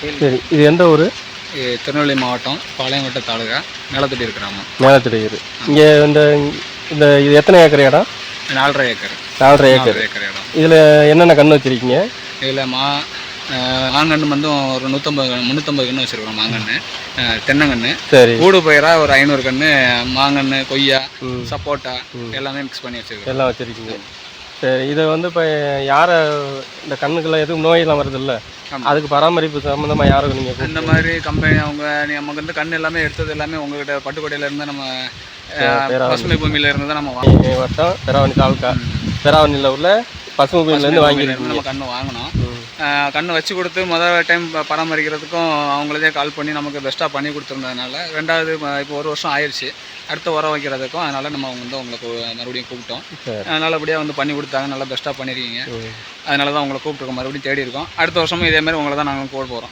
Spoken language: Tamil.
சரி இது எந்த ஊர்? திருநெல்வேலி மாவட்டம் பாளையங்கோட்டை தாலுகா மேலத்தொட்டி கிராமம் மேலத்திடையூர் இங்கே இந்த இந்த இது எத்தனை ஏக்கர் இடம்? நாலரை ஏக்கர். நாலரை ஏக்கர். ஏக்கர் இடம். இதில் என்னென்ன கன்று வச்சுருக்கீங்க? இதில் மா மாங்கன்று வந்து ஒரு நூற்றம்பது முந்நூற்றம்பது கன்று வச்சுருக்கோம் மாங்கன்று. தென்னங்கன்று. சரி. கூடு பயிராக ஒரு ஐநூறு கன்று மாங்கன்று கொய்யா. சப்போட்டா எல்லாமே மிக்ஸ் பண்ணி வச்சுருக்கோம் எல்லாம் வச்சுருக்கீங்க. சரி இதை வந்து இப்போ யாரை இந்த கண்ணுக்கெல்லாம் எதுவும் நோயெல்லாம் வருதுல்ல. அதுக்கு பராமரிப்பு சம்மந்தமாக யாருக்கு நீங்கள் இந்த மாதிரி கம்பெனி அவங்க நமக்கு வந்து கண் எல்லாமே எடுத்தது எல்லாமே உங்ககிட்ட பட்டுக்கோட்டையில இருந்து நம்ம. பசுமை பூமியில இருந்து தான் நம்ம வாங்கணும் வருஷம் பெராவணி தாலுக்கா பெராவணியில் உள்ள பசுமை பூமியிலேருந்து வாங்கியிருக்கீங்க நம்ம கண்ணு வாங்கினோம். கண்ணு வச்சு கொடுத்து முதல் டைம் பராமரிக்கிறதுக்கும் அவங்களதே கால் பண்ணி நமக்கு பெஸ்ட்டாக பண்ணி கொடுத்துருந்ததுனால ரெண்டாவது இப்போ ஒரு வருஷம் ஆயிடுச்சு அடுத்த உரம் வைக்கிறதுக்கும் அதனால் நம்ம வந்து உங்களுக்கு மறுபடியும் கூப்பிட்டோம். நல்லபடியாக வந்து பண்ணி கொடுத்தாங்க. நல்லா பெஸ்ட்டாக பண்ணியிருக்கீங்க. அதனால தான் உங்களை கூப்பிட்டுருக்கோம். மறுபடியும் தேடி இருக்கோம் அடுத்த வருஷமும் இதே மாதிரி உங்களை தான் நாங்கள் கூட போகிறோம்